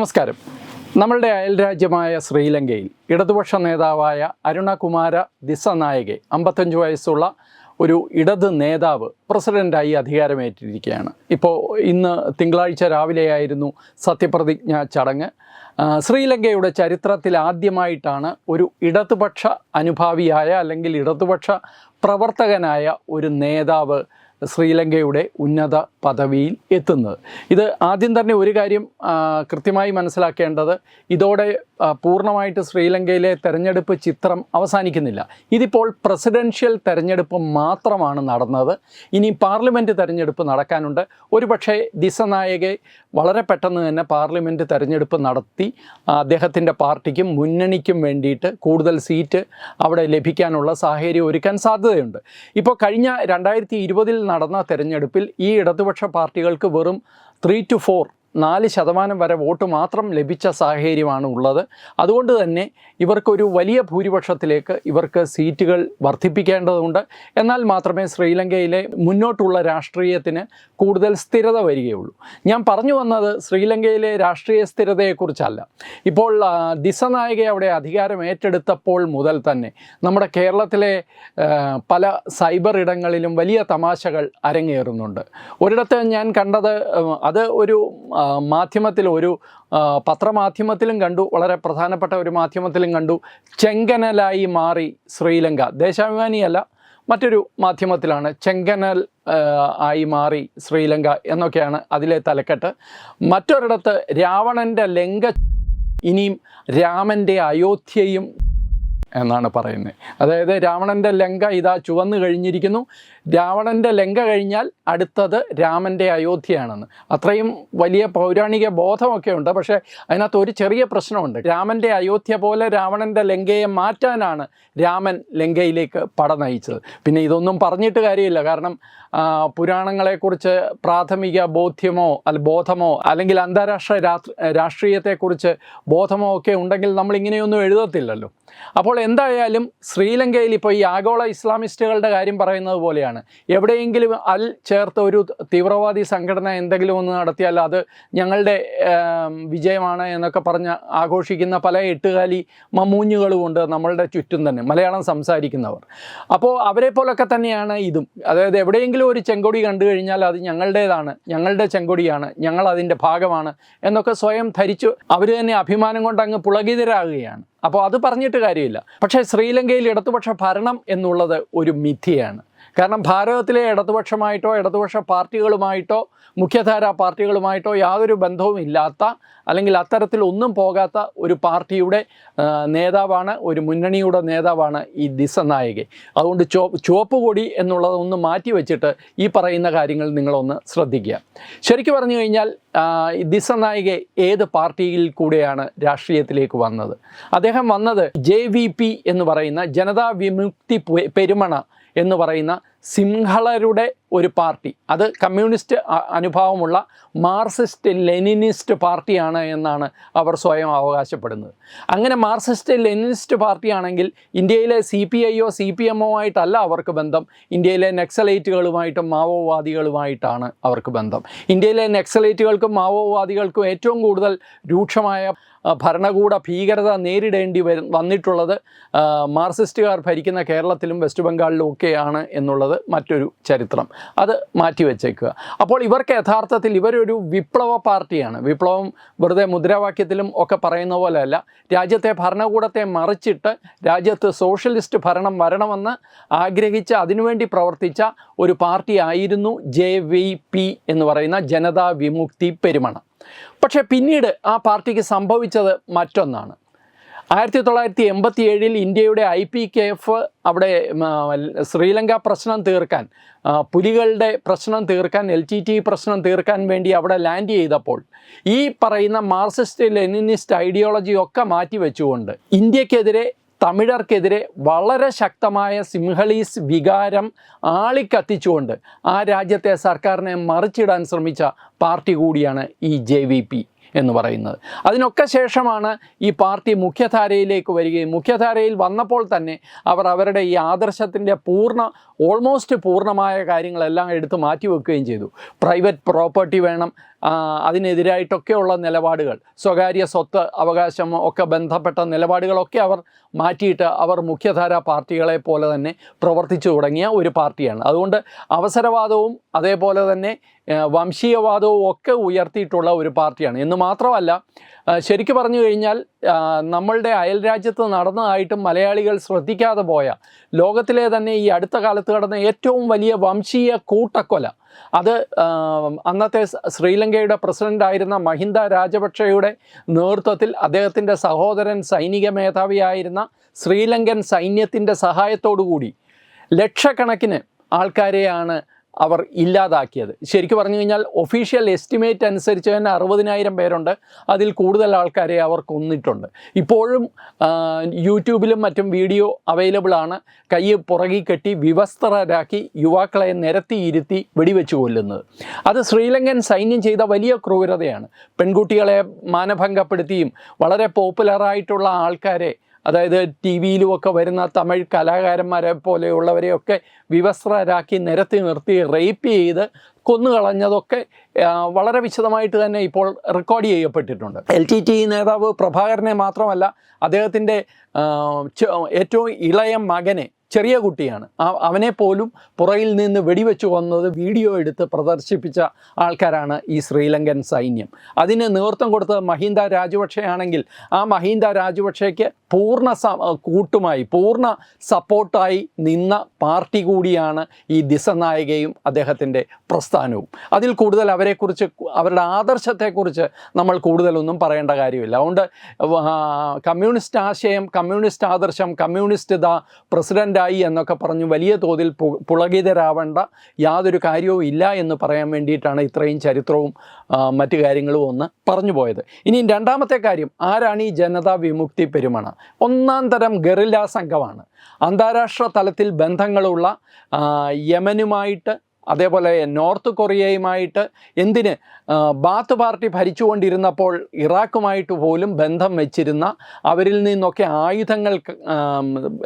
നമസ്കാരം. നമ്മളുടെ അയൽരാജ്യമായ ശ്രീലങ്കയിൽ ഇടതുപക്ഷ നേതാവായ അരുണകുമാര ദിസനായകെ അമ്പത്തഞ്ച് വയസ്സുള്ള ഒരു ഇടത് നേതാവ് പ്രസിഡന്റായി അധികാരമേറ്റിരിക്കുകയാണ്. ഇപ്പോൾ ഇന്ന് തിങ്കളാഴ്ച രാവിലെയായിരുന്നു സത്യപ്രതിജ്ഞ ചടങ്ങ്. ശ്രീലങ്കയുടെ ചരിത്രത്തിൽ ആദ്യമായിട്ടാണ് ഒരു ഇടതുപക്ഷ അനുഭാവിയായ അല്ലെങ്കിൽ ഇടതുപക്ഷ പ്രവർത്തകനായ ഒരു നേതാവ് ശ്രീലങ്കയുടെ ഉന്നത പദവിയിൽ എത്തുന്നത്. ഇത് ആദ്യം തന്നെ ഒരു കാര്യം കൃത്യമായി മനസ്സിലാക്കേണ്ടത്. ഇതോടെ പൂർണമായിട്ട് ശ്രീലങ്കയിലെ തെരഞ്ഞെടുപ്പ് ചിത്രം അവസാനിക്കുന്നില്ല. ഇതിപ്പോൾ പ്രസിഡൻഷ്യൽ തെരഞ്ഞെടുപ്പ് മാത്രമാണ് നടന്നത്. ഇനി പാർലമെന്റ് തെരഞ്ഞെടുപ്പ് നടക്കാനുണ്ട്. ഒരുപക്ഷെ ദിസനായകെ വളരെ പെട്ടെന്ന് തന്നെ പാർലമെന്റ് തെരഞ്ഞെടുപ്പ് നടത്തി അദ്ദേഹത്തിന്റെ പാർട്ടിക്കും മുന്നണിക്കും വേണ്ടിയിട്ട് കൂടുതൽ സീറ്റ് അവിടെ ലഭിക്കാനുള്ള സാഹചര്യം ഒരുക്കാൻ സാധ്യതയുണ്ട്. ഇപ്പോൾ കഴിഞ്ഞ രണ്ടായിരത്തി ഇരുപതിൽ നടന്ന തെരഞ്ഞെടുപ്പിൽ ഈ ഇടതുപക്ഷ പാർട്ടികൾക്ക് വെറും ത്രീ ടു ഫോർ നാല് ശതമാനം വരെ വോട്ട് മാത്രം ലഭിച്ച സാഹചര്യമാണ് ഉള്ളത്. അതുകൊണ്ട് തന്നെ ഇവർക്കൊരു വലിയ ഭൂരിപക്ഷത്തിലേക്ക് ഇവർക്ക് സീറ്റുകൾ വർദ്ധിപ്പിക്കേണ്ടതുണ്ട്. എന്നാൽ മാത്രമേ ശ്രീലങ്കയിലെ മുന്നോട്ടുള്ള രാഷ്ട്രീയത്തിന് കൂടുതൽ സ്ഥിരത വരികയുള്ളൂ. ഞാൻ പറഞ്ഞു വന്നത് ശ്രീലങ്കയിലെ രാഷ്ട്രീയ സ്ഥിരതയെക്കുറിച്ചല്ല. ഇപ്പോൾ ദിസനായിക അവിടെ അധികാരം ഏറ്റെടുത്തപ്പോൾ മുതൽ തന്നെ നമ്മുടെ കേരളത്തിലെ പല സൈബർ ഇടങ്ങളിലും വലിയ തമാശകൾ അരങ്ങേറുന്നുണ്ട്. ഒരിടത്ത് ഞാൻ കണ്ടത് അത് ഒരു മാധ്യമത്തിൽ ഒരു പത്രമാധ്യമത്തിലും കണ്ടു വളരെ പ്രധാനപ്പെട്ട ഒരു മാധ്യമത്തിലും കണ്ടു. ചെങ്കനലായി മാറി ശ്രീലങ്ക. ദേശാഭിമാനിയല്ല മറ്റൊരു മാധ്യമത്തിലാണ്. ചെങ്കനൽ ആയി മാറി ശ്രീലങ്ക എന്നൊക്കെയാണ് അതിലെ തലക്കെട്ട്. മറ്റൊരിടത്ത് രാവണന്റെ ലങ്ക ഇനിയും രാമന്റെ അയോധ്യയും എന്നാണ് പറയുന്നത്. അതായത് രാവണന്റെ ലങ്ക ഇതാ ചുവന്നു കഴിഞ്ഞിരിക്കുന്നു. രാവണന്റെ ലങ്ക കഴിഞ്ഞാൽ അടുത്തത് രാമന്റെ അയോധ്യയാണെന്ന്. അത്രയും വലിയ പൗരാണിക ബോധമൊക്കെ ഉണ്ട്. പക്ഷേ അതിനകത്ത് ഒരു ചെറിയ പ്രശ്നമുണ്ട്. രാമന്റെ അയോധ്യ പോലെ രാവണന്റെ ലങ്കയെ മാറ്റാനാണ് രാമൻ ലങ്കയിലേക്ക് പട നയിച്ചത്. പിന്നെ ഇതൊന്നും പറഞ്ഞിട്ട് കാര്യമില്ല. കാരണം പുരാണങ്ങളെക്കുറിച്ച് പ്രാഥമിക ബോധ്യമോ അല്ല ബോധമോ അല്ലെങ്കിൽ അന്താരാഷ്ട്ര രാഷ്ട്രീയത്തെക്കുറിച്ച് ബോധമോ ഒക്കെ ഉണ്ടെങ്കിൽ നമ്മൾ ഇങ്ങനെയൊന്നും എഴുതത്തില്ലല്ലോ. അപ്പോൾ എന്തായാലും ശ്രീലങ്കയിൽ ഇപ്പോൾ ഈ ആഗോള ഇസ്ലാമിസ്റ്റുകളുടെ കാര്യം പറയുന്നത് പോലെയാണ്. എവിടെയെങ്കിലും അൽ ചേർത്ത ഒരു തീവ്രവാദി സംഘടന എന്തെങ്കിലും ഒന്ന് നടത്തിയാൽ അത് ഞങ്ങളുടെ വിജയമാണ് എന്നൊക്കെ പറഞ്ഞ് ആഘോഷിക്കുന്ന പല എട്ടുകാലി മമ്മൂഞ്ഞുകളുമുണ്ട് നമ്മളുടെ ചുറ്റും തന്നെ മലയാളം സംസാരിക്കുന്നവർ. അപ്പോൾ അവരെ പോലൊക്കെ തന്നെയാണ് ഇതും. അതായത് എവിടെയെങ്കിലും ഒരു ചെങ്കൊടി കണ്ടു കഴിഞ്ഞാൽ അത് ഞങ്ങളുടേതാണ് ഞങ്ങളുടെ ചെങ്കൊടിയാണ് ഞങ്ങൾ അതിന്റെ ഭാഗമാണ് എന്നൊക്കെ സ്വയം ധരിച്ചു അവർ തന്നെ അഭിമാനം കൊണ്ട് അങ്ങ് പുളകിതരാകുകയാണ്. അപ്പോൾ അത് പറഞ്ഞിട്ട് കാര്യമില്ല. പക്ഷേ ശ്രീലങ്കയിൽ ഇടതുപക്ഷ ഭരണം എന്നുള്ളത് ഒരു മിഥ്യയാണ്. കാരണം ഭാരതത്തിലെ ഇടതുപക്ഷമായിട്ടോ ഇടതുപക്ഷ പാർട്ടികളുമായിട്ടോ മുഖ്യധാര പാർട്ടികളുമായിട്ടോ യാതൊരു ബന്ധവും ഇല്ലാത്ത അല്ലെങ്കിൽ അത്തരത്തിൽ ഒന്നും പോകാത്ത ഒരു പാർട്ടിയുടെ നേതാവാണ് ഒരു മുന്നണിയുടെ നേതാവാണ് ഈ ദിസനായകെ അതുകൊണ്ട് ചോ ചുവപ്പ് കൊടി എന്നുള്ളതൊന്ന് മാറ്റി വെച്ചിട്ട് ഈ പറയുന്ന കാര്യങ്ങൾ നിങ്ങളൊന്ന് ശ്രദ്ധിക്കുക. ശരിക്കും പറഞ്ഞു കഴിഞ്ഞാൽ ദിസ ഈ ഏത് പാർട്ടിയിൽ കൂടെയാണ് രാഷ്ട്രീയത്തിലേക്ക് വന്നത്? അദ്ദേഹം വന്നത് ജെ എന്ന് പറയുന്ന ജനതാ വിമുക്തി പെരുമണ എന്ന് പറയുന്ന സിംഹളരുടെ ഒരു പാർട്ടി. അത് കമ്മ്യൂണിസ്റ്റ് അനുഭാവമുള്ള മാർസിസ്റ്റ് ലെനിനിസ്റ്റ് പാർട്ടിയാണ് എന്നാണ് അവർ സ്വയം അവകാശപ്പെടുന്നത്. അങ്ങനെ മാർസിസ്റ്റ് ലെനിനിസ്റ്റ് പാർട്ടിയാണെങ്കിൽ ഇന്ത്യയിലെ സി പി ഐയോ സി പി എമ്മോ ആയിട്ടല്ല അവർക്ക് ബന്ധം. ഇന്ത്യയിലെ നക്സലൈറ്റുകളുമായിട്ടും മാവോവാദികളുമായിട്ടാണ് അവർക്ക് ബന്ധം. ഇന്ത്യയിലെ നക്സലൈറ്റുകൾക്കും മാവോവാദികൾക്കും ഏറ്റവും കൂടുതൽ രൂക്ഷമായ ഭരണകൂട ഭീകരത നേരിടേണ്ടി വന്നിട്ടുള്ളത് മാർസിസ്റ്റുകാർ ഭരിക്കുന്ന കേരളത്തിലും വെസ്റ്റ് ബംഗാളിലും ഒക്കെയാണ് എന്നുള്ളത് മറ്റൊരു ചരിത്രം. അത് മാറ്റിവെച്ചേക്കുക അപ്പോൾ ഇവർക്ക് യഥാർത്ഥത്തിൽ ഇവരൊരു വിപ്ലവ പാർട്ടിയാണ്. വിപ്ലവം വെറുതെ മുദ്രാവാക്യത്തിലും ഒക്കെ പറയുന്ന പോലെയല്ല. രാജ്യത്തെ ഭരണകൂടത്തെ മറിച്ചിട്ട് രാജ്യത്ത് സോഷ്യലിസ്റ്റ് ഭരണം വരണമെന്ന് ആഗ്രഹിച്ച അതിനുവേണ്ടി പ്രവർത്തിച്ച ഒരു പാർട്ടി ആയിരുന്നു ജെ വി പി എന്ന് പറയുന്ന ജനതാ വിമുക്തി പെരുമണ. പക്ഷേ പിന്നീട് ആ പാർട്ടിക്ക് സംഭവിച്ചത് മറ്റൊന്നാണ്. ആയിരത്തി തൊള്ളായിരത്തി എൺപത്തി ഏഴിൽ ഇന്ത്യയുടെ ഐ പി കെ എഫ് അവിടെ ശ്രീലങ്ക പ്രശ്നം തീർക്കാൻ പുലികളുടെ പ്രശ്നം തീർക്കാൻ എൽ ടി ടി പ്രശ്നം തീർക്കാൻ വേണ്ടി അവിടെ ലാൻഡ് ചെയ്തപ്പോൾ ഈ പറയുന്ന മാർക്സിസ്റ്റ് ലെനിനിസ്റ്റ് ഐഡിയോളജി ഒക്കെ മാറ്റി വെച്ചുകൊണ്ട് ഇന്ത്യക്കെതിരെ തമിഴർക്കെതിരെ വളരെ ശക്തമായ സിംഹളീസ് വികാരം ആളിക്കത്തിച്ചുകൊണ്ട് ആ രാജ്യത്തെ സർക്കാരിനെ മറിച്ചിടാൻ ശ്രമിച്ച പാർട്ടി കൂടിയാണ് ഈ ജെ എന്ന് പറയുന്നത്. അതിനൊക്കെ ശേഷമാണ് ഈ പാർട്ടി മുഖ്യധാരയിലേക്ക് വരികയും മുഖ്യധാരയിൽ വന്നപ്പോൾ തന്നെ അവർ അവരുടെ ഈ ആദർശത്തിന്റെ പൂർണ ഓൾമോസ്റ്റ് പൂർണമായ കാര്യങ്ങളെല്ലാം എടുത്ത് മാറ്റിവെക്കുകയും ചെയ്തു. പ്രൈവറ്റ് പ്രോപ്പർട്ടി വേണം അതിനെതിരായിട്ടൊക്കെയുള്ള നിലപാടുകൾ സ്വകാര്യ സ്വത്ത് അവകാശം ഒക്കെ ബന്ധപ്പെട്ട നിലപാടുകളൊക്കെ അവർ മാറ്റിയിട്ട് അവർ മുഖ്യധാര പാർട്ടികളെ പോലെ തന്നെ പ്രവർത്തിച്ചു തുടങ്ങിയ ഒരു പാർട്ടിയാണ്. അതുകൊണ്ട് അവസരവാദവും അതേപോലെ തന്നെ വംശീയവാദവും ഒക്കെ ഉയർത്തിയിട്ടുള്ള ഒരു പാർട്ടിയാണ്. എന്ന് മാത്രമല്ല ശരിക്കു പറഞ്ഞു കഴിഞ്ഞാൽ നമ്മളുടെ അയൽ രാജ്യത്ത് നടന്നതായിട്ടും മലയാളികൾ ശ്രദ്ധിക്കാതെ പോയ ലോകത്തിലെ തന്നെ ഈ അടുത്ത കാലത്ത് നടന്ന ഏറ്റവും വലിയ വംശീയ കൂട്ടക്കൊല. അത് അന്നത്തെ ശ്രീലങ്കയുടെ പ്രസിഡന്റായിരുന്ന മഹിന്ദ രാജപക്ഷയുടെ നേതൃത്വത്തിൽ അദ്ദേഹത്തിന്റെ സഹോദരൻ സൈനിക മേധാവിയായിരുന്ന ശ്രീലങ്കൻ സൈന്യത്തിന്റെ സഹായത്തോടു കൂടി ലക്ഷക്കണക്കിന് ആൾക്കാരെയാണ് അവർ ഇല്ലാതാക്കിയത്. ശരിക്കും പറഞ്ഞു കഴിഞ്ഞാൽ ഒഫീഷ്യൽ എസ്റ്റിമേറ്റ് അനുസരിച്ച് തന്നെ അറുപതിനായിരം പേരുണ്ട്. അതിൽ കൂടുതൽ ആൾക്കാരെ അവർ കൊന്നിട്ടുണ്ട്. ഇപ്പോഴും യൂട്യൂബിലും മറ്റും വീഡിയോ അവൈലബിൾ ആണ്. കൈ പുറകി കെട്ടി വിവസ്ത്രരാക്കി യുവാക്കളെ നിരത്തിയിരുത്തി വെടിവെച്ച് കൊല്ലുന്നത്. അത് ശ്രീലങ്കൻ സൈന്യം ചെയ്ത വലിയ ക്രൂരതയാണ്. പെൺകുട്ടികളെ മാനഭംഗപ്പെടുത്തിയും വളരെ പോപ്പുലറായിട്ടുള്ള ആൾക്കാരെ അതായത് ടി വിയിലുമൊക്കെ വരുന്ന തമിഴ് കലാകാരന്മാരെ പോലെയുള്ളവരെയൊക്കെ വിവസ്ത്രരാക്കി നിരത്തി നിർത്തി റേപ്പ് ചെയ്ത് കൊന്നുകളഞ്ഞതൊക്കെ വളരെ വിശദമായിട്ട് തന്നെ ഇപ്പോൾ റെക്കോർഡ് ചെയ്യപ്പെട്ടിട്ടുണ്ട്. എൽ ടി ടി നേതാവ് പ്രഭാകരനെ മാത്രമല്ല അദ്ദേഹത്തിന്റെ ഏറ്റവും ഇളയ മകനെ ചെറിയ കുട്ടിയാണ്. അവനെ പോലും പുറകിൽ നിന്ന് വെടിവെച്ച് കൊന്നത് വീഡിയോ എടുത്ത് പ്രദർശിപ്പിച്ച ആൾക്കാരാണ് ഈ ശ്രീലങ്കൻ സൈന്യം. അതിന് നേതൃത്വം കൊടുത്തത് മഹീന്ദ രാജപക്ഷയാണെങ്കിൽ ആ മഹീന്ദ രാജപക്ഷയ്ക്ക് പൂർണ സ കൂട്ടുമായി പൂർണ സപ്പോർട്ടായി നിന്ന പാർട്ടി കൂടിയാണ് ഈ ദിസനായികയും അദ്ദേഹത്തിന്റെ പ്രസ്ഥാനവും. അതിൽ കൂടുതൽ അവരെക്കുറിച്ച് അവരുടെ ആദർശത്തെക്കുറിച്ച് നമ്മൾ കൂടുതലൊന്നും പറയേണ്ട കാര്യമില്ല. അതുകൊണ്ട് കമ്മ്യൂണിസ്റ്റ് ആശയം കമ്മ്യൂണിസ്റ്റ് ആദർശം കമ്മ്യൂണിസ്റ്റ് ദ ഇതാ പ്രസിഡന്റായി എന്നൊക്കെ പറഞ്ഞ് വലിയ തോതിൽ പുളകിതരാവേണ്ട യാതൊരു കാര്യവും ഇല്ല എന്ന് പറയാൻ വേണ്ടിയിട്ടാണ് ഇത്രയും ചരിത്രവും മറ്റു കാര്യങ്ങളും ഒന്ന് പറഞ്ഞു പോയത്. ഇനി രണ്ടാമത്തെ കാര്യം ആരാണ് ഈ ജനതാ വിമുക്തി പെരുമണ? ഒന്നാം തരം ഗറില്ല സംഘമാണ്. അന്താരാഷ്ട്ര തലത്തിൽ ബന്ധങ്ങളുള്ള യമനുമായിട്ട് അതേപോലെ നോർത്ത് കൊറിയയുമായിട്ട് എന്തിന് ബാത്ത് പാർട്ടി ഭരിച്ചുകൊണ്ടിരുന്നപ്പോൾ ഇറാഖുമായിട്ട് പോലും ബന്ധം വെച്ചിരുന്ന അവരിൽ നിന്നൊക്കെ ആയുധങ്ങൾ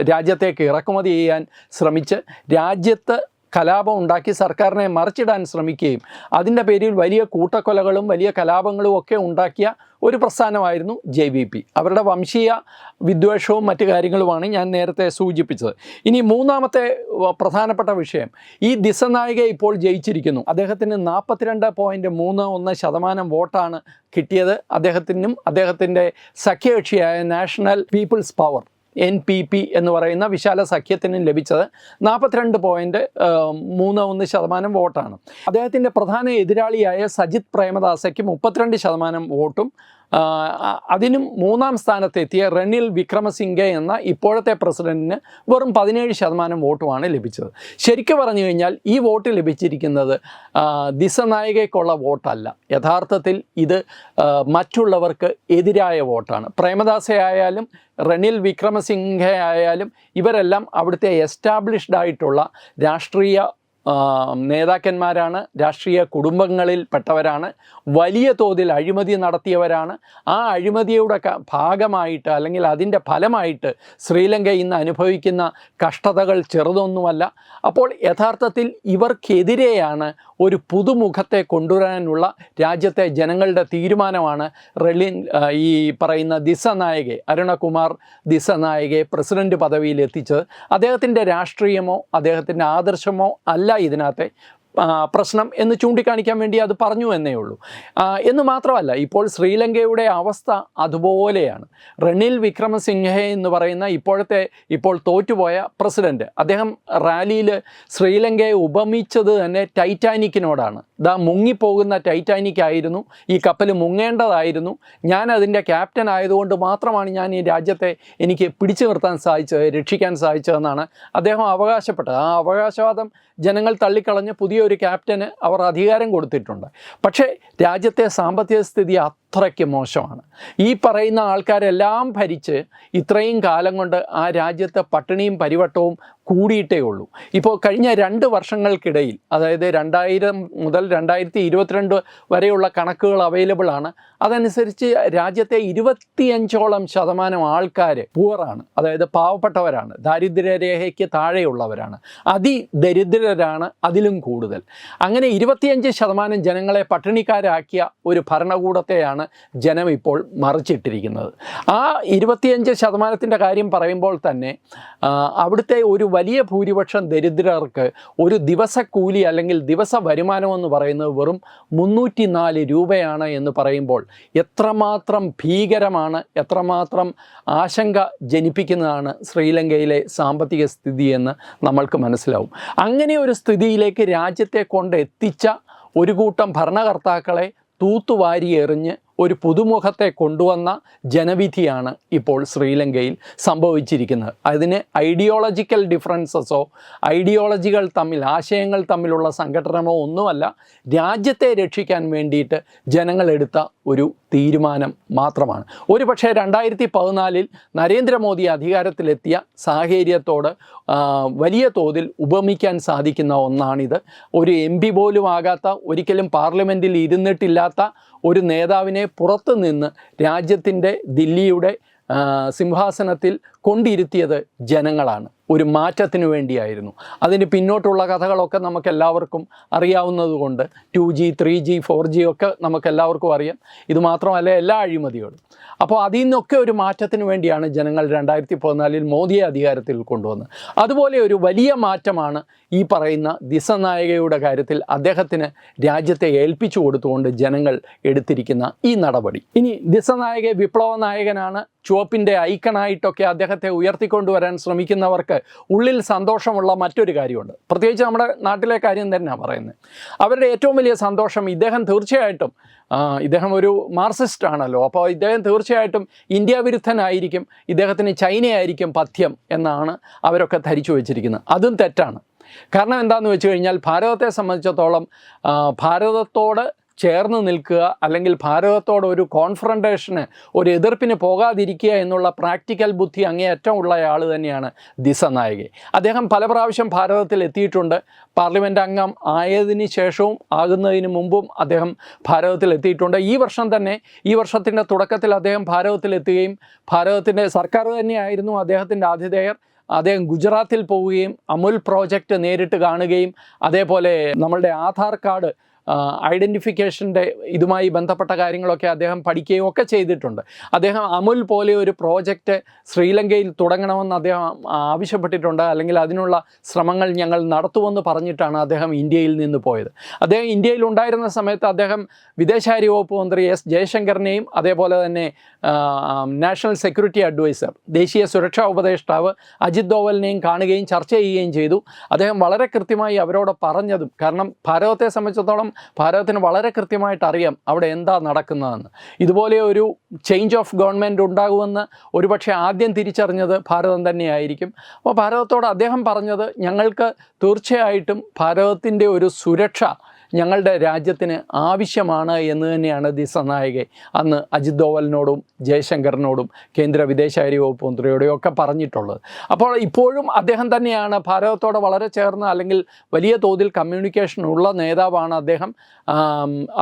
രാജ്യത്തേക്ക് ഇറക്കുമതി ചെയ്യാൻ ശ്രമിച്ച് രാജ്യത്ത് കലാപം ഉണ്ടാക്കി സർക്കാരിനെ മറിച്ചിടാൻ ശ്രമിക്കുകയും അതിന്റെ പേരിൽ വലിയ കൂട്ടക്കൊലകളും വലിയ കലാപങ്ങളും ഒക്കെ ഉണ്ടാക്കിയ ഒരു പ്രസ്ഥാനമായിരുന്നു ജെ വി പി. അവരുടെ വംശീയ വിദ്വേഷവും മറ്റു കാര്യങ്ങളുമാണ് ഞാൻ നേരത്തെ സൂചിപ്പിച്ചത്. ഇനി മൂന്നാമത്തെ പ്രധാനപ്പെട്ട വിഷയം. ഈ ദിസനായിക ഇപ്പോൾ ജയിച്ചിരിക്കുന്നു. അദ്ദേഹത്തിന് നാൽപ്പത്തിരണ്ട് പോയിന്റ് മൂന്ന് ഒന്ന് ശതമാനം വോട്ടാണ് കിട്ടിയത്. അദ്ദേഹത്തിനും അദ്ദേഹത്തിന്റെ സഖ്യകക്ഷിയായ national people's power N P P എന്ന് പറയുന്ന വിശാല സഖ്യത്തിന് ലഭിച്ചത് നാൽപ്പത്തിരണ്ട് പോയിന്റ് മൂന്ന് ഒന്ന് ശതമാനം വോട്ടാണ്. അദ്ദേഹത്തിന്റെ പ്രധാന എതിരാളിയായ സജിത് പ്രേമദാസയ്ക്ക് മുപ്പത്തിരണ്ട് ശതമാനം വോട്ടും അതിനും മൂന്നാം സ്ഥാനത്തെത്തിയ റെനിൽ വിക്രമസിംഗെ എന്ന ഇപ്പോഴത്തെ പ്രസിഡന്റിന് വെറും പതിനേഴ് ശതമാനം വോട്ടുമാണ് ലഭിച്ചത്. ശരിക്കും പറഞ്ഞു കഴിഞ്ഞാൽ ഈ വോട്ട് ലഭിച്ചിരിക്കുന്നത് ദിശനായികയ്ക്കുള്ള വോട്ടല്ല. യഥാർത്ഥത്തിൽ ഇത് മറ്റുള്ളവർക്ക് എതിരായ വോട്ടാണ്. പ്രേമദാസയായാലും റെനിൽ വിക്രമസിംഗെ ആയാലും ഇവരെല്ലാം അവിടുത്തെ എസ്റ്റാബ്ലിഷ്ഡ് ആയിട്ടുള്ള രാഷ്ട്രീയ നേതാക്കന്മാരാണ് രാഷ്ട്രീയ കുടുംബങ്ങളിൽ പെട്ടവരാണ് വലിയ തോതിൽ അഴിമതി നടത്തിയവരാണ്. ആ അഴിമതിയുടെ ഭാഗമായിട്ട് അല്ലെങ്കിൽ അതിന്റെ ഫലമായിട്ട് ശ്രീലങ്ക ഇന്ന് അനുഭവിക്കുന്ന കഷ്ടതകൾ ചെറുതൊന്നുമല്ല. അപ്പോൾ യഥാർത്ഥത്തിൽ ഇവർക്കെതിരെയാണ് ഒരു പുതുമുഖത്തെ കൊണ്ടുവരാനുള്ള രാജ്യത്തെ ജനങ്ങളുടെ തീരുമാനമാണ് റെലിൻ ഈ പറയുന്ന ദിസനായകെ അരുണകുമാർ ദിസനായകെ പ്രസിഡന്റ് പദവിയിൽ എത്തിച്ചത് അദ്ദേഹത്തിന്റെ രാഷ്ട്രീയമോ അദ്ദേഹത്തിന്റെ ആദർശമോ അല്ല ഇതിനകത്തെ. പ്രശ്നം എന്ന് ചൂണ്ടിക്കാണിക്കാൻ വേണ്ടി അത് പറഞ്ഞു എന്നേ ഉള്ളൂ. എന്ന് മാത്രമല്ല ഇപ്പോൾ ശ്രീലങ്കയുടെ അവസ്ഥ അതുപോലെയാണ്. റണിൽ വിക്രമസിംഹെ എന്ന് പറയുന്ന ഇപ്പോഴത്തെ ഇപ്പോൾ തോറ്റുപോയ പ്രസിഡന്റ് അദ്ദേഹം റാലിയിൽ ശ്രീലങ്കയെ ഉപമിച്ചത് തന്നെ ടൈറ്റാനിക്കിനോടാണ്. ദാ മുങ്ങിപ്പോകുന്ന ടൈറ്റാനിക് ആയിരുന്നു ഈ കപ്പൽ മുങ്ങേണ്ടതായിരുന്നു. ഞാൻ അതിന്റെ ക്യാപ്റ്റൻ ആയതുകൊണ്ട് മാത്രമാണ് ഞാൻ ഈ രാജ്യത്തെ എനിക്ക് പിടിച്ചു നിർത്താൻ സാധിച്ചത് രക്ഷിക്കാൻ സാധിച്ചതെന്നാണ് അദ്ദേഹം അവകാശപ്പെട്ടത്. ആ അവകാശവാദം ജനങ്ങൾ തള്ളിക്കളഞ്ഞ് പുതിയൊരു ക്യാപ്റ്റന് അവർ അധികാരം കൊടുത്തിട്ടുണ്ട്. പക്ഷേ രാജ്യത്തെ സാമ്പത്തിക സ്ഥിതി അത്രയ്ക്ക് മോശമാണ്. ഈ പറയുന്ന ആൾക്കാരെല്ലാം ഭരിച്ച് ഇത്രയും കാലം കൊണ്ട് ആ രാജ്യത്തെ പട്ടിണിയും പരിവട്ടവും കൂടിയിട്ടേ ഉള്ളൂ. ഇപ്പോൾ കഴിഞ്ഞ രണ്ട് വർഷങ്ങൾക്കിടയിൽ അതായത് രണ്ടായിരം മുതൽ രണ്ടായിരത്തി ഇരുപത്തിരണ്ട് വരെയുള്ള കണക്കുകൾ അവൈലബിൾ ആണ്. അതനുസരിച്ച് രാജ്യത്തെ ഇരുപത്തിയഞ്ചോളം ശതമാനം ആൾക്കാർ പൂറാണ് അതായത് പാവപ്പെട്ടവരാണ്. ദാരിദ്ര്യരേഖയ്ക്ക് താഴെയുള്ളവരാണ്. അതിദരിദ്രരാണ് അതിലും കൂടുതൽ. അങ്ങനെ ഇരുപത്തിയഞ്ച് ശതമാനം ജനങ്ങളെ പട്ടിണിക്കാരാക്കിയ ഒരു ഭരണകൂടത്തെയാണ് ജനം ഇപ്പോൾ മറിച്ചിട്ടിരിക്കുന്നത്. ആ ഇരുപത്തിയഞ്ച് ശതമാനത്തിന്റെ കാര്യം പറയുമ്പോൾ തന്നെ അവിടുത്തെ ഒരു വലിയ ഭൂരിപക്ഷം ദരിദ്രർക്ക് ഒരു ദിവസക്കൂലി അല്ലെങ്കിൽ ദിവസ വരുമാനം എന്ന് പറയുന്നത് വെറും മുന്നൂറ്റി നാല് രൂപയാണ് എന്ന് പറയുമ്പോൾ എത്രമാത്രം ഭീകരമാണ് എത്രമാത്രം ആശങ്ക ജനിപ്പിക്കുന്നതാണ് ശ്രീലങ്കയിലെ സാമ്പത്തിക സ്ഥിതി എന്ന് നമ്മൾക്ക് മനസ്സിലാവും. അങ്ങനെ ഒരു സ്ഥിതിയിലേക്ക് രാജ്യത്തെ കൊണ്ട് എത്തിച്ച ഒരു കൂട്ടം ഭരണകർത്താക്കളെ തൂത്തുവാരി എറിഞ്ഞ് ഒരു പുതുമുഖത്തെ കൊണ്ടുവന്ന ജനവിധിയാണ് ഇപ്പോൾ ശ്രീലങ്കയിൽ സംഭവിച്ചിരിക്കുന്നത്. അതിന് ഐഡിയോളജിക്കൽ ഡിഫറൻസസോ ഐഡിയോളജികൾ തമ്മിൽ ആശയങ്ങൾ തമ്മിലുള്ള സംഘടനമോ ഒന്നുമല്ല രാജ്യത്തെ രക്ഷിക്കാൻ വേണ്ടിയിട്ട് ജനങ്ങളെടുത്ത ഒരു തീരുമാനം മാത്രമാണ്. ഒരു പക്ഷേ രണ്ടായിരത്തി പതിനാലിൽ നരേന്ദ്രമോദി അധികാരത്തിലെത്തിയ സാഹചര്യത്തോട് വലിയ തോതിൽ ഉപമിക്കാൻ സാധിക്കുന്ന ഒന്നാണിത്. ഒരു എം പി പോലും ആകാത്ത ഒരിക്കലും പാർലമെന്റിൽ ഇരുന്നിട്ടില്ലാത്ത ഒരു നേതാവിനെ പുറത്തു നിന്ന് രാജ്യത്തിന്റെ ദില്ലിയുടെ സിംഹാസനത്തിൽ കൊണ്ടിരുത്തിയത് ജനങ്ങളാണ്. ഒരു മാറ്റത്തിന് വേണ്ടിയായിരുന്നു. അതിന് പിന്നോട്ടുള്ള കഥകളൊക്കെ നമുക്ക് എല്ലാവർക്കും അറിയാവുന്നതുകൊണ്ട് two G three G four G ഒക്കെ നമുക്ക് എല്ലാവർക്കും അറിയാം. ഇത് മാത്രമല്ല എല്ലാ അഴിമതികളും. അപ്പോൾ അതിൽ നിന്നൊക്കെ ഒരു മാറ്റത്തിന് വേണ്ടിയാണ് ജനങ്ങൾ രണ്ടായിരത്തി പതിനാലിൽ മോദിയെ അധികാരത്തിൽ കൊണ്ടുവന്നത്. അതുപോലെ ഒരു വലിയ മാറ്റമാണ് ഈ പറയുന്ന ദിസനായകയുടെ കാര്യത്തിൽ അദ്ദേഹത്തിന് രാജ്യത്തെ ഏൽപ്പിച്ചു കൊടുത്തുകൊണ്ട് ജനങ്ങൾ എടുത്തിരിക്കുന്ന ഈ നടപടി. ഇനി ദിസനായക വിപ്ലവ നായകനാണ് ചുവപ്പിന്റെ ഐക്കണായിട്ടൊക്കെ അദ്ദേഹത്തെ ഉയർത്തിക്കൊണ്ടുവരാൻ ശ്രമിക്കുന്നവർക്ക് ഉള്ളിൽ സന്തോഷമുള്ള മറ്റൊരു കാര്യമുണ്ട്. പ്രത്യേകിച്ച് നമ്മുടെ നാട്ടിലെ കാര്യം തന്നെയാണ് പറയുന്നത്. അവരുടെ ഏറ്റവും വലിയ സന്തോഷം ഇദ്ദേഹം തീർച്ചയായിട്ടും ഇദ്ദേഹം ഒരു മാർസിസ്റ്റ് ആണല്ലോ. അപ്പോൾ ഇദ്ദേഹം തീർച്ചയായിട്ടും ഇന്ത്യ വിരുദ്ധനായിരിക്കും ഇദ്ദേഹത്തിന് ചൈനയായിരിക്കും പഥ്യം എന്നാണ് അവരൊക്കെ ധരിച്ചു വെച്ചിരിക്കുന്നത്. അതും തെറ്റാണ്. കാരണം എന്താണെന്ന് വെച്ച് കഴിഞ്ഞാൽ ഭാരതത്തെ സംബന്ധിച്ചിടത്തോളം ഭാരതത്തോട് ചേർന്ന് നിൽക്കുക അല്ലെങ്കിൽ ഭാരതത്തോട് ഒരു കോൺഫ്രണ്ടേഷന് ഒരു എതിർപ്പിന് പോകാതിരിക്കുക എന്നുള്ള പ്രാക്ടിക്കൽ ബുദ്ധി അങ്ങേയറ്റം ഉള്ള ആൾ തന്നെയാണ് ദിസ നായകെ അദ്ദേഹം പല പ്രാവശ്യം ഭാരതത്തിൽ എത്തിയിട്ടുണ്ട്. പാർലമെന്റ് അംഗം ആയതിന് ശേഷവും ആകുന്നതിന് മുമ്പും അദ്ദേഹം ഭാരതത്തിൽ എത്തിയിട്ടുണ്ട്. ഈ വർഷം തന്നെ ഈ വർഷത്തിന്റെ തുടക്കത്തിൽ അദ്ദേഹം ഭാരതത്തിൽ എത്തുകയും ഭാരതത്തിന്റെ സർക്കാർ തന്നെയായിരുന്നു അദ്ദേഹത്തിന്റെ ആതിഥേയർ. അദ്ദേഹം ഗുജറാത്തിൽ പോവുകയും അമുൽ പ്രോജക്റ്റ് നേരിട്ട് കാണുകയും അതേപോലെ നമ്മളുടെ ആധാർ കാർഡ് ഐഡന്റിഫിക്കേഷന്റെ ഇതുമായി ബന്ധപ്പെട്ട കാര്യങ്ങളൊക്കെ അദ്ദേഹം പഠിക്കുകയും ഒക്കെ ചെയ്തിട്ടുണ്ട്. അദ്ദേഹം അമുൽ പോലെ ഒരു പ്രോജക്റ്റ് ശ്രീലങ്കയിൽ തുടങ്ങണമെന്ന് അദ്ദേഹം ആവശ്യപ്പെട്ടിട്ടുണ്ട്. അല്ലെങ്കിൽ അതിനുള്ള ശ്രമങ്ങൾ ഞങ്ങൾ നടത്തുമെന്ന് പറഞ്ഞിട്ടാണ് അദ്ദേഹം ഇന്ത്യയിൽ നിന്ന് പോയത്. അദ്ദേഹം ഇന്ത്യയിൽ ഉണ്ടായിരുന്ന സമയത്ത് അദ്ദേഹം വിദേശകാര്യ വകുപ്പ് മന്ത്രി എസ് ജയശങ്കറിനെയും അതേപോലെ തന്നെ നാഷണൽ സെക്യൂരിറ്റി അഡ്വൈസർ ദേശീയ സുരക്ഷാ ഉപദേഷ്ടാവ് അജിത് ദോവലിനെയും കാണുകയും ചർച്ച ചെയ്യുകയും ചെയ്തു. അദ്ദേഹം വളരെ കൃത്യമായി അവരോട് പറഞ്ഞതും കാരണം ഭാരതത്തെ സംബന്ധിച്ചിടത്തോളം ഭാരതത്തിന് വളരെ കൃത്യമായിട്ട് അറിയാം അവിടെ എന്താ നടക്കുന്നതെന്ന്. ഇതുപോലെ ഒരു ചേഞ്ച് ഓഫ് ഗവൺമെന്റ് ഉണ്ടാകുമെന്ന് ഒരുപക്ഷെ ആദ്യം തിരിച്ചറിഞ്ഞത് ഭാരതം തന്നെയായിരിക്കും. അപ്പോൾ ഭാരതത്തോട് അദ്ദേഹം പറഞ്ഞത് ഞങ്ങൾക്ക് തീർച്ചയായിട്ടും ഭാരതത്തിന്റെ ഒരു സുരക്ഷ ഞങ്ങളുടെ രാജ്യത്തിന് ആവശ്യമാണ് എന്ന് തന്നെയാണ് ദിസനായകെ അന്ന് അജിത് ദോവലിനോടും ജയശങ്കറിനോടും കേന്ദ്ര വിദേശകാര്യ വകുപ്പ് മന്ത്രിയോടും ഒക്കെ പറഞ്ഞിട്ടുള്ളത്. അപ്പോൾ ഇപ്പോഴും അദ്ദേഹം തന്നെയാണ് ഭാരതത്തോട് വളരെ ചേർന്ന് അല്ലെങ്കിൽ വലിയ തോതിൽ കമ്മ്യൂണിക്കേഷൻ ഉള്ള നേതാവാണ് അദ്ദേഹം.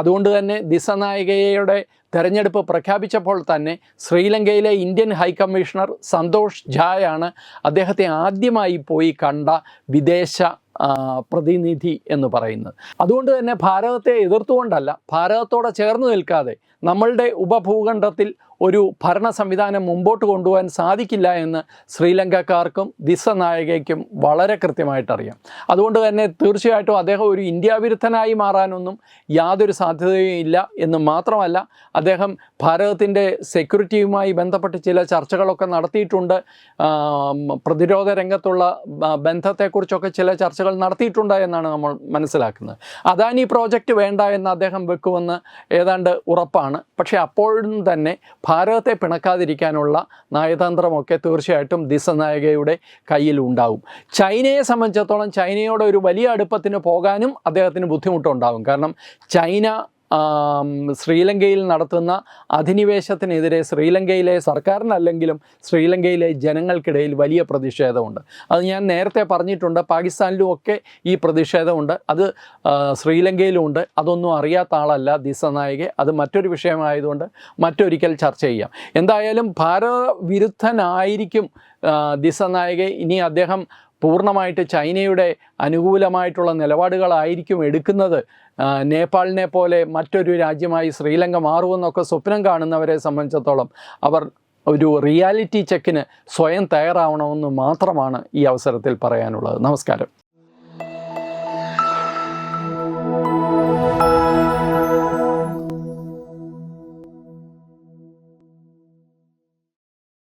അതുകൊണ്ട് തന്നെ ദിസനായികയുടെ തെരഞ്ഞെടുപ്പ് പ്രഖ്യാപിച്ചപ്പോൾ തന്നെ ശ്രീലങ്കയിലെ ഇന്ത്യൻ ഹൈക്കമ്മീഷണർ സന്തോഷ് ഝായാണ് അദ്ദേഹത്തെ ആദ്യമായി പോയി കണ്ട വിദേശ പ്രതിനിധി എന്ന് പറയുന്നത്. അതുകൊണ്ട് തന്നെ ഭാരതത്തെ എതിർത്തുകൊണ്ടല്ല ഭാരതത്തോടെ ചേർന്ന് നിൽക്കാതെ നമ്മളുടെ ഉപഭൂഖണ്ഡത്തിൽ ഒരു ഭരണ സംവിധാനം മുമ്പോട്ട് കൊണ്ടുപോകാൻ സാധിക്കില്ല എന്ന് ശ്രീലങ്കക്കാർക്കും ദിസ നായകയ്ക്കും വളരെ കൃത്യമായിട്ടറിയാം. അതുകൊണ്ട് തന്നെ തീർച്ചയായിട്ടും അദ്ദേഹം ഒരു ഇന്ത്യ വിരുദ്ധനായി മാറാനൊന്നും യാതൊരു സാധ്യതയും ഇല്ല എന്ന് മാത്രമല്ല അദ്ദേഹം ഭാരതത്തിന്റെ സെക്യൂരിറ്റിയുമായി ബന്ധപ്പെട്ട് ചില ചർച്ചകളൊക്കെ നടത്തിയിട്ടുണ്ട്. പ്രതിരോധ രംഗത്തുള്ള ബന്ധത്തെക്കുറിച്ചൊക്കെ ചില ചർച്ചകൾ നടത്തിയിട്ടുണ്ട് എന്നാണ് നമ്മൾ മനസ്സിലാക്കുന്നത്. അദാനി പ്രോജക്റ്റ് വേണ്ട എന്ന് അദ്ദേഹം വെക്കുമെന്ന് ഏതാണ്ട് ഉറപ്പാണ്. പക്ഷേ അപ്പോഴും തന്നെ ഭാരതത്തെ പിണക്കാതിരിക്കാനുള്ള നയതന്ത്രമൊക്കെ തീർച്ചയായിട്ടും ദിസനായകയുടെ കയ്യിൽ ഉണ്ടാവും ചൈനയെ സംബന്ധിച്ചിടത്തോളം ചൈനയോട് ഒരു വലിയ അടുപ്പത്തിന് പോകാനും അദ്ദേഹത്തിന് ബുദ്ധിമുട്ടുണ്ടാകും. കാരണം ചൈന ശ്രീലങ്കയിൽ നടത്തുന്ന അധിനിവേശത്തിനെതിരെ ശ്രീലങ്കയിലെ സർക്കാരിനല്ലെങ്കിലും ശ്രീലങ്കയിലെ ജനങ്ങൾക്കിടയിൽ വലിയ പ്രതിഷേധമുണ്ട്. അത് ഞാൻ നേരത്തെ പറഞ്ഞിട്ടുണ്ട് പാകിസ്ഥാനിലും ഒക്കെ ഈ പ്രതിഷേധമുണ്ട്. അത് ശ്രീലങ്കയിലുമുണ്ട്. അതൊന്നും അറിയാത്ത ആളല്ല ദിസനായികെ അത് മറ്റൊരു വിഷയമായതുകൊണ്ട് മറ്റൊരിക്കൽ ചർച്ച ചെയ്യാം. എന്തായാലും ഭാരതവിരുദ്ധനായിരിക്കും ദിസനായികെ ഇനി അദ്ദേഹം പൂർണമായിട്ട് ചൈനയുടെ അനുകൂലമായിട്ടുള്ള നിലപാടുകളായിരിക്കും എടുക്കുന്നത്. നേപ്പാളിനെ പോലെ മറ്റൊരു രാജ്യമായി ശ്രീലങ്ക മാറുമെന്നൊക്കെ സ്വപ്നം കാണുന്നവരെ സംബന്ധിച്ചിടത്തോളം അവർ ഒരു റിയാലിറ്റി ചെക്കിന് സ്വയം തയ്യാറാവണമെന്ന് മാത്രമാണ് ഈ അവസരത്തിൽ പറയാനുള്ളത്. നമസ്കാരം.